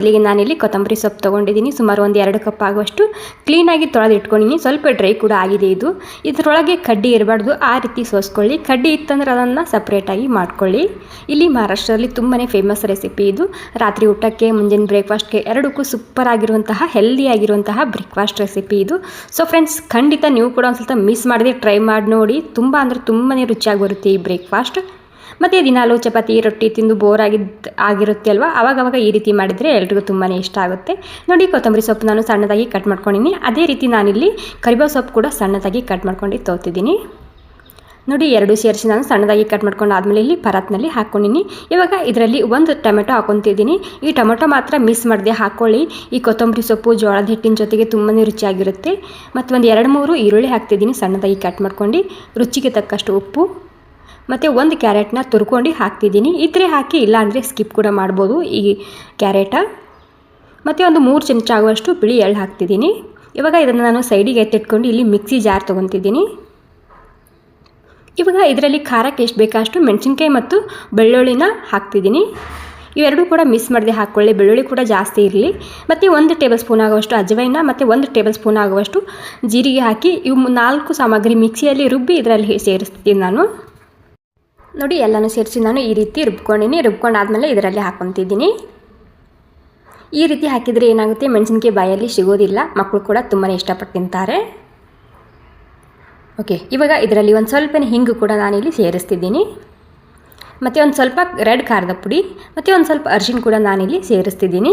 ಇಲ್ಲಿಗೆ ನಾನಿಲ್ಲಿ ಕೊತ್ತಂಬರಿ ಸೊಪ್ಪು ತೊಗೊಂಡಿದ್ದೀನಿ. ಸುಮಾರು ಒಂದು ಎರಡು ಕಪ್ ಆಗುವಷ್ಟು ಕ್ಲೀನಾಗಿ ತೊಳೆದು ಇಟ್ಕೊಂಡಿನಿ ಸ್ವಲ್ಪ ಡ್ರೈ ಕೂಡ ಆಗಿದೆ ಇದು. ಇದರೊಳಗೆ ಕಡ್ಡಿ ಇರಬಾರ್ದು. ಆ ರೀತಿ ಸೋಸ್ಕೊಳ್ಳಿ. ಕಡ್ಡಿ ಇತ್ತಂದ್ರೆ ಅದನ್ನು ಸಪ್ರೇಟಾಗಿ ಮಾಡ್ಕೊಳ್ಳಿ. ಇಲ್ಲಿ ಮಹಾರಾಷ್ಟ್ರದಲ್ಲಿ ತುಂಬಾ ಫೇಮಸ್ ರೆಸಿಪಿ ಇದು. ರಾತ್ರಿ ಊಟಕ್ಕೆ, ಮುಂಜಾನೆ ಬ್ರೇಕ್ಫಾಸ್ಟ್ಗೆ ಎರಡಕ್ಕೂ ಸೂಪರ್ ಆಗಿರುವಂತಹ ಹೆಲ್ದಿ ಆಗಿರುವಂತಹ ಬ್ರೇಕ್ಫಾಸ್ಟ್ ರೆಸಿಪಿ ಇದು. ಸೊ ಫ್ರೆಂಡ್ಸ್ ಖಂಡಿತ ನೀವು ಕೂಡ ಒಂದು ಸ್ವಲ್ಪ ಮಿಸ್ ಮಾಡಿದೆ ಟ್ರೈ ಮಾಡಿ ನೋಡಿ. ತುಂಬ ಅಂದರೆ ತುಂಬಾ ರುಚಿಯಾಗಿ ಬರುತ್ತೆ ಈ ಬ್ರೇಕ್ಫಾಸ್ಟ್ ಮತ್ತು ದಿನಾಲು ಚಪಾತಿ, ರೊಟ್ಟಿ ತಿಂದು ಬೋರ್ ಆಗಿದ್ದು ಆಗಿರುತ್ತೆ ಅಲ್ವಾ ಅವಾಗವಾಗ ಈ ರೀತಿ ಮಾಡಿದರೆ ಎಲ್ರಿಗೂ ತುಂಬಾ ಇಷ್ಟ ಆಗುತ್ತೆ. ನೋಡಿ, ಕೊತ್ತಂಬರಿ ಸೊಪ್ಪು ನಾನು ಸಣ್ಣದಾಗಿ ಕಟ್ ಮಾಡ್ಕೊಂಡಿನಿ. ಅದೇ ರೀತಿ ನಾನಿಲ್ಲಿ ಕರಿಬೇವು ಸೊಪ್ಪು ಕೂಡ ಸಣ್ಣದಾಗಿ ಕಟ್ ಮಾಡ್ಕೊಂಡು ತೋತಿದ್ದೀನಿ. ನೋಡಿ, ಎರಡು ಸೇರಿಸಿ ನಾನು ಸಣ್ಣದಾಗಿ ಕಟ್ ಮಾಡ್ಕೊಂಡು ಆದಮೇಲೆ ಇಲ್ಲಿ ಪರಾತ್ನಲ್ಲಿ ಹಾಕ್ಕೊಂಡಿನಿ ಇವಾಗ ಇದರಲ್ಲಿ ಒಂದು ಟೊಮೆಟೊ ಹಾಕೊತಿದ್ದೀನಿ. ಈ ಟೊಮೆಟೊ ಮಾತ್ರ ಮಿಸ್ ಮಾಡದೆ ಹಾಕ್ಕೊಳ್ಳಿ ಈ ಕೊತ್ತಂಬರಿ ಸೊಪ್ಪು ಜೋಳದ ಹಿಟ್ಟಿನ ಜೊತೆಗೆ ತುಂಬಾ ರುಚಿಯಾಗಿರುತ್ತೆ. ಮತ್ತು ಒಂದು ಎರಡು ಮೂರು ಈರುಳ್ಳಿ ಹಾಕ್ತಿದ್ದೀನಿ ಸಣ್ಣದಾಗಿ ಕಟ್ ಮಾಡ್ಕೊಂಡು. ರುಚಿಗೆ ತಕ್ಕಷ್ಟು ಉಪ್ಪು. ಮತ್ತು ಒಂದು ಕ್ಯಾರೆಟ್ನ ತುರ್ಕೊಂಡು ಹಾಕ್ತಿದ್ದೀನಿ. ಇದ್ರೆ ಹಾಕಿ ಇಲ್ಲಾಂದರೆ ಸ್ಕಿಪ್ ಕೂಡ ಮಾಡ್ಬೋದು ಈ ಕ್ಯಾರೆಟ. ಮತ್ತು ಒಂದು ಮೂರು ಚಮಚ ಆಗುವಷ್ಟು ಬಿಳಿ ಎಳ್ಳು ಹಾಕ್ತಿದ್ದೀನಿ. ಇವಾಗ ಇದನ್ನು ನಾನು ಸೈಡಿಗೆ ಎತ್ತಿಟ್ಕೊಂಡು ಇಲ್ಲಿ ಮಿಕ್ಸಿ ಜಾರ್ ತೊಗೊತಿದ್ದೀನಿ. ಇವಾಗ ಇದರಲ್ಲಿ ಖಾರಕ್ಕೆ ಎಷ್ಟು ಬೇಕಷ್ಟು ಮೆಣಸಿನ್ಕಾಯಿ ಮತ್ತು ಬೆಳ್ಳುಳ್ಳಿನ ಹಾಕ್ತಿದ್ದೀನಿ. ಇವೆರಡೂ ಕೂಡ ಮಿಸ್ ಮಾಡದೆ ಹಾಕ್ಕೊಳ್ಳಿ, ಬೆಳ್ಳುಳ್ಳಿ ಕೂಡ ಜಾಸ್ತಿ ಇರಲಿ. ಮತ್ತು ಒಂದು ಟೇಬಲ್ ಸ್ಪೂನ್ ಆಗುವಷ್ಟು ಅಜವೈನ, ಮತ್ತು ಒಂದು ಟೇಬಲ್ ಸ್ಪೂನ್ ಆಗುವಷ್ಟು ಜೀರಿಗೆ ಹಾಕಿ ಇವು ನಾಲ್ಕು ಸಾಮಗ್ರಿ ಮಿಕ್ಸಿಯಲ್ಲಿ ರುಬ್ಬಿ ಇದರಲ್ಲಿ ಸೇರಿಸ್ತೀನಿ ನಾನು. ನೋಡಿ, ಎಲ್ಲನೂ ಸೇರಿಸಿ ನಾನು ಈ ರೀತಿ ರುಬ್ಕೊಂಡಿನಿ. ರುಬ್ಕೊಂಡಾದಮೇಲೆ ಇದರಲ್ಲಿ ಹಾಕ್ಕೊತಿದ್ದೀನಿ ಈ ರೀತಿ ಹಾಕಿದರೆ ಏನಾಗುತ್ತೆ? ಮೆಣಸಿನ್ಕಾಯಿ ಬಾಯಲ್ಲಿ ಸಿಗೋದಿಲ್ಲ. ಮಕ್ಕಳು ಕೂಡ ತುಂಬಾ ಇಷ್ಟಪಟ್ಟು ತಿಂತಾರೆ. ಓಕೆ, ಇವಾಗ ಇದರಲ್ಲಿ ಒಂದು ಸ್ವಲ್ಪ ಹಿಂಗು ಕೂಡ ನಾನು ಇಲ್ಲಿ ಸೇರಿಸ್ತಿದ್ದೀನಿ. ಮತ್ತು ಒಂದು ಸ್ವಲ್ಪ ರೆಡ್ ಖಾರದ ಪುಡಿ, ಮತ್ತು ಒಂದು ಸ್ವಲ್ಪ ಅರ್ಶಿನ ಕೂಡ ನಾನಿಲ್ಲಿ ಸೇರಿಸ್ತಿದ್ದೀನಿ.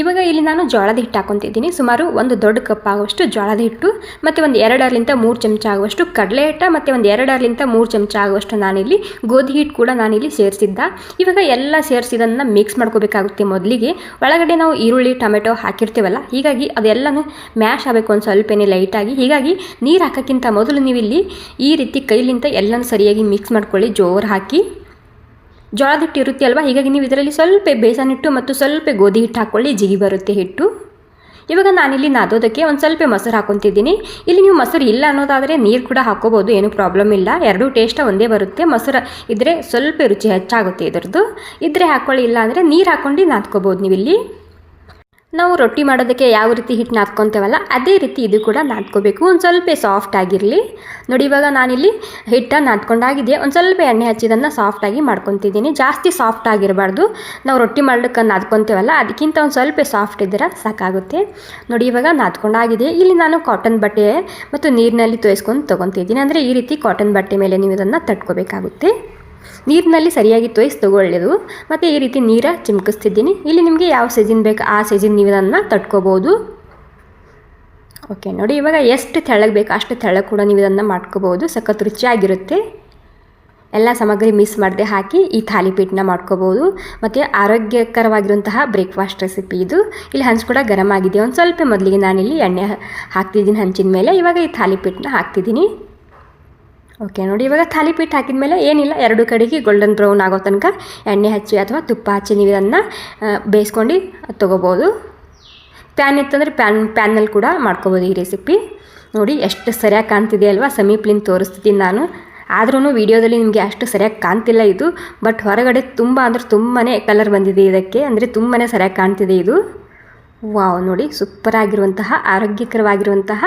ಇವಾಗ ಇಲ್ಲಿ ನಾನು ಜೋಳದ ಹಿಟ್ಟು ಹಾಕೊತಿದ್ದೀನಿ. ಸುಮಾರು ಒಂದು ದೊಡ್ಡ ಕಪ್ ಆಗುವಷ್ಟು ಜೋಳದ ಹಿಟ್ಟು ಮತ್ತು ಒಂದು ಎರಡರಲಿಂದ ಮೂರು ಚಮಚ ಆಗುವಷ್ಟು ಕಡಲೆ ಹಿಟ್ಟ ಮತ್ತು ಒಂದು ಎರಡರಲಿಂದ ಮೂರು ಚಮಚ ಆಗುವಷ್ಟು ನಾನಿಲ್ಲಿ ಗೋಧಿ ಹಿಟ್ಟು ಕೂಡ ನಾನಿಲ್ಲಿ ಸೇರಿಸಿದ್ದ. ಇವಾಗ ಎಲ್ಲ ಸೇರಿಸಿದನ್ನು ಮಿಕ್ಸ್ ಮಾಡ್ಕೋಬೇಕಾಗುತ್ತೆ ಮೊದಲಿಗೆ. ಒಳಗಡೆ ನಾವು ಈರುಳ್ಳಿ, ಟೊಮೆಟೊ ಹಾಕಿರ್ತೀವಲ್ಲ, ಹೀಗಾಗಿ ಅದೆಲ್ಲನೂ ಮ್ಯಾಶ್ ಆಗಬೇಕು ಒಂದು ಸ್ವಲ್ಪನೇ ಲೈಟಾಗಿ ಹೀಗಾಗಿ ನೀರು ಹಾಕೋಕ್ಕಿಂತ ಮೊದಲು ನೀವು ಇಲ್ಲಿ ಈ ರೀತಿ ಕೈಲಿಂತ ಎಲ್ಲನೂ ಸರಿಯಾಗಿ ಮಿಕ್ಸ್ ಮಾಡ್ಕೊಳ್ಳಿ, ಜೋರು ಹಾಕಿ. ಜೋಳದ ಹಿಟ್ಟು ಇರುತ್ತೆ ಅಲ್ವಾ? ಹೀಗಾಗಿ ನೀವು ಇದರಲ್ಲಿ ಸ್ವಲ್ಪ ಬೇಸನ್ ಹಿಟ್ಟು ಮತ್ತು ಸ್ವಲ್ಪ ಗೋಧಿ ಹಿಟ್ಟು ಹಾಕ್ಕೊಳ್ಳಿ, ಜಿಗಿ ಬರುತ್ತೆ ಹಿಟ್ಟು. ಇವಾಗ ನಾನಿಲ್ಲಿ ನಾದೋದಕ್ಕೆ ಒಂದು ಸ್ವಲ್ಪ ಮೊಸರು ಹಾಕೊತಿದ್ದೀನಿ. ಇಲ್ಲಿ ನೀವು ಮೊಸರು ಇಲ್ಲ ಅನ್ನೋದಾದರೆ ನೀರು ಕೂಡ ಹಾಕ್ಕೋಬೋದು ಏನೂ ಪ್ರಾಬ್ಲಮ್ ಇಲ್ಲ. ಎರಡೂ ಟೇಸ್ಟ್ ಒಂದೇ ಬರುತ್ತೆ. ಮೊಸರು ಇದ್ದರೆ ಸ್ವಲ್ಪ ರುಚಿ ಹೆಚ್ಚಾಗುತ್ತೆ ಇದರದ್ದು. ಇದ್ದರೆ ಹಾಕ್ಕೊಳ್ಳಿ ಇಲ್ಲ ಅಂದರೆ ನೀರು ಹಾಕ್ಕೊಂಡು ನಾದ್ಕೋಬೋದು ನೀವು ಇಲ್ಲಿ ನಾವು ರೊಟ್ಟಿ ಮಾಡೋದಕ್ಕೆ ಯಾವ ರೀತಿ ಹಿಟ್ಟು ನಾದ್ಕೊತೇವಲ್ಲ, ಅದೇ ರೀತಿ ಇದು ಕೂಡ ನಾದ್ಕೋಬೇಕು. ಒಂದು ಸ್ವಲ್ಪ ಸಾಫ್ಟ್ ಆಗಿರಲಿ. ನೋಡಿ, ಇವಾಗ ನಾನಿಲ್ಲಿ ಹಿಟ್ಟನ್ನು ನಾದ್ಕೊಂಡಾಗಿದೆ ಒಂದು ಸ್ವಲ್ಪ ಎಣ್ಣೆ ಹಚ್ಚಿದನ್ನು ಸಾಫ್ಟಾಗಿ ಮಾಡ್ಕೊತಿದ್ದೀನಿ. ಜಾಸ್ತಿ ಸಾಫ್ಟ್ ಆಗಿರಬಾರ್ದು. ನಾವು ರೊಟ್ಟಿ ಮಾಡೋಕ್ಕೆ ನಾದ್ಕೊತೇವಲ್ಲ, ಅದಕ್ಕಿಂತ ಒಂದು ಸ್ವಲ್ಪ ಸಾಫ್ಟ್ ಇದ್ದರೆ ಸಾಕಾಗುತ್ತೆ. ನೋಡಿ, ಇವಾಗ ನಾದ್ಕೊಂಡಾಗಿದೆ ಇಲ್ಲಿ ನಾನು ಕಾಟನ್ ಬಟ್ಟೆ ಮತ್ತು ನೀರಿನಲ್ಲಿ ತೋಯಿಸ್ಕೊಂಡು ತೊಗೊತಿದ್ದೀನಿ. ಅಂದರೆ ಈ ರೀತಿ ಕಾಟನ್ ಬಟ್ಟೆ ಮೇಲೆ ನೀವು ಇದನ್ನು ತಟ್ಕೋಬೇಕಾಗುತ್ತೆ. ನೀರಿನಲ್ಲಿ ಸರಿಯಾಗಿ ತೋಯಿಸಿ ತಗೊಳ್ಳೋದು ಮತ್ತು ಈ ರೀತಿ ನೀರ ಚಿಮ್ಕಿಸ್ತಿದ್ದೀನಿ. ಇಲ್ಲಿ ನಿಮಗೆ ಯಾವ ಸೈಜಿನ ಬೇಕು, ಆ ಸೈಜಿನ ನೀವು ಇದನ್ನು ತಟ್ಕೋಬೋದು. ಓಕೆ ನೋಡಿ, ಇವಾಗ ಎಷ್ಟು ತೆಳ್ಳಗೆ ಬೇಕು, ಅಷ್ಟು ತೆಳಗೆ ಕೂಡ ನೀವು ಇದನ್ನು ಮಾಡ್ಕೋಬೋದು. ಸಖತ್ ರುಚಿಯಾಗಿರುತ್ತೆ. ಎಲ್ಲ ಸಾಮಗ್ರಿ ಮಿಸ್ ಮಾಡದೆ ಹಾಕಿ ಈ ಥಾಲಿಪೀಟನ್ನ ಮಾಡ್ಕೋಬೋದು. ಮತ್ತು ಆರೋಗ್ಯಕರವಾಗಿರುವಂತಹ ಬ್ರೇಕ್ಫಾಸ್ಟ್ ರೆಸಿಪಿ ಇದು. ಇಲ್ಲಿ ಹಂಚು ಕೂಡ ಗರಮ್ ಆಗಿದೆ. ಒಂದು ಸ್ವಲ್ಪ ಮೊದಲಿಗೆ ನಾನಿಲ್ಲಿ ಎಣ್ಣೆ ಹಾಕ್ತಿದ್ದೀನಿ ಹಂಚಿನ ಮೇಲೆ. ಇವಾಗ ಈ ಥಾಲಿಪೀಟನ್ನ ಹಾಕ್ತಿದ್ದೀನಿ. ಓಕೆ ನೋಡಿ, ಇವಾಗ ಥಾಲಿಪೀಠ ಹಾಕಿದ ಮೇಲೆ ಏನಿಲ್ಲ, ಎರಡು ಕಡೆಗೆ ಗೋಲ್ಡನ್ ಬ್ರೌನ್ ಆಗೋ ತನಕ ಎಣ್ಣೆ ಹಚ್ಚಿ ಅಥವಾ ತುಪ್ಪ ಹಚ್ಚಿ ನೀವು ಇದನ್ನು ಬೇಯಿಸ್ಕೊಂಡು ತೊಗೋಬೋದು. ಪ್ಯಾನ್ ಇತ್ತಂದರೆ ಪ್ಯಾನ್ ಪ್ಯಾನ್ನಲ್ಲಿ ಕೂಡ ಮಾಡ್ಕೋಬೋದು ಈ ರೆಸಿಪಿ ನೋಡಿ, ಎಷ್ಟು ಸರಿಯಾಗಿ ಕಾಣ್ತಿದೆ ಅಲ್ವಾ, ಸಮೀಪ್ಲಿಂದ ತೋರಿಸ್ತಿದ್ದೀನಿ ನಾನು. ಆದ್ರೂ ವಿಡಿಯೋದಲ್ಲಿ ನಿಮಗೆ ಅಷ್ಟು ಸರಿಯಾಗಿ ಕಾಣ್ತಿಲ್ಲ ಇದು ಬಟ್ ಹೊರಗಡೆ ತುಂಬ ಅಂದರೆ ತುಂಬಾ ಕಲರ್ ಬಂದಿದೆ ಇದಕ್ಕೆ, ಅಂದರೆ ತುಂಬಾ ಸರಿಯಾಗಿ ಕಾಣ್ತಿದೆ ಇದು. ವಾವ್, ನೋಡಿ ಸೂಪರ್ ಆಗಿರುವಂತಹ ಆರೋಗ್ಯಕರವಾಗಿರುವಂತಹ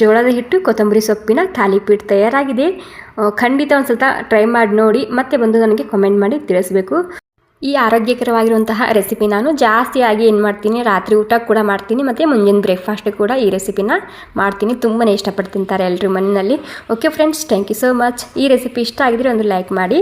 ಜೋಳದ ಹಿಟ್ಟು, ಕೊತ್ತಂಬರಿ ಸೊಪ್ಪಿನ ಥಾಲಿಪೀಟ್ ತಯಾರಾಗಿದೆ. ಖಂಡಿತ ಒಂದು ಸ್ವಲ್ಪ ಟ್ರೈ ಮಾಡಿ ನೋಡಿ, ಮತ್ತೆ ಬಂದು ನನಗೆ ಕಮೆಂಟ್ ಮಾಡಿ ತಿಳಿಸ್ಬೇಕು. ಈ ಆರೋಗ್ಯಕರವಾಗಿರುವಂತಹ ರೆಸಿಪಿ ನಾನು ಜಾಸ್ತಿಯಾಗಿ ಏನು ಮಾಡ್ತೀನಿ, ರಾತ್ರಿ ಊಟ ಕೂಡ ಮಾಡ್ತೀನಿ, ಮತ್ತು ಮುಂಜಾನೆ ಬ್ರೇಕ್ಫಾಸ್ಟ್ ಕೂಡ ಈ ರೆಸಿಪಿನ ಮಾಡ್ತೀನಿ. ತುಂಬಾ ಇಷ್ಟಪಟ್ಟು ತಿಂತಾರೆ ಎಲ್ಲರೂ ಮನೆಯಲ್ಲಿ. Okay friends thank you so much ಈ ರೆಸಿಪಿ ಇಷ್ಟ ಆಗಿದ್ರೆ ಒಂದು ಲೈಕ್ ಮಾಡಿ.